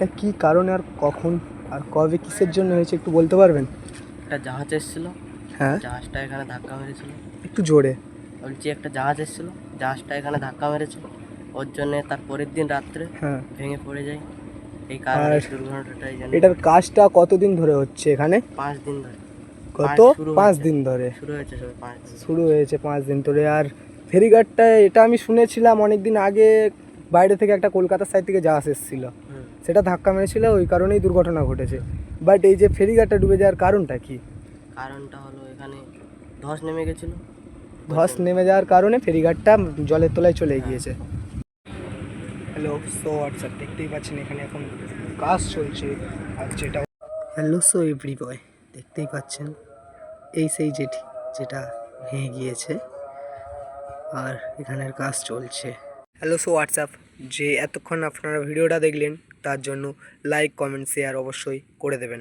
এটা কি কারণে আর কখন আর কবে কিসের জন্য হয়েছে একটু বলতে পারবেন? একটা জাহাজ এসেছিল। হ্যাঁ? জাহাজটা এখানে ধাক্কা মেরেছিল। একটু জোরে। বলছি একটা জাহাজ এসেছিল জাহাজটা এখানে ধাক্কা মেরেছে ওর জন্য তার পরের দিন রাত্রে হ্যাঁ। ভেঙে পড়ে যায়। এই কারণে দুর্ঘটনাটাই জানি এটার কাজটা কতদিন ধরে হচ্ছে এখানে? পাঁচ দিন ধরে। কত? পাঁচ দিন ধরে। শুরু হয়েছে পাঁচ শুরু হয়েছে পাঁচ দিন ধরে। আর ফেরিঘাটটা এটা আমি শুনেছিলাম অনেক দিন আগে বাইরে থেকে একটা কলকাতার সাইড থেকে জাহাজ এসেছিল। সেটা ধাক্কা মেরেছিল ওই কারণেই দুর্ঘটনা ঘটেছে। বাট এই যে ফেরিঘাটটা ডুবে যাওয়ার কারণটা কি? কারণটা হলো এখানে ধস নেমে গেছিল। ধস নেমে যাওয়ার কারণে ফেরিঘাটটা জলের তলায় চলে গিয়েছে। হ্যালো সো হোয়াটসঅ্যাপ দেখতেই পাচ্ছেন এখানে এখন কাজ চলছে আর যেটা হ্যালো সো এভরি বয় দেখতেই পাচ্ছেন এই সেই যেটি যেটা ভেঙে গিয়েছে আর এখানের কাজ চলছে। হ্যালো সো হোয়াটসঅ্যাপ যে এতক্ষণ আপনারা ভিডিওটা দেখলেন তার জন্য লাইক কমেন্ট শেয়ার অবশ্যই করে দেবেন।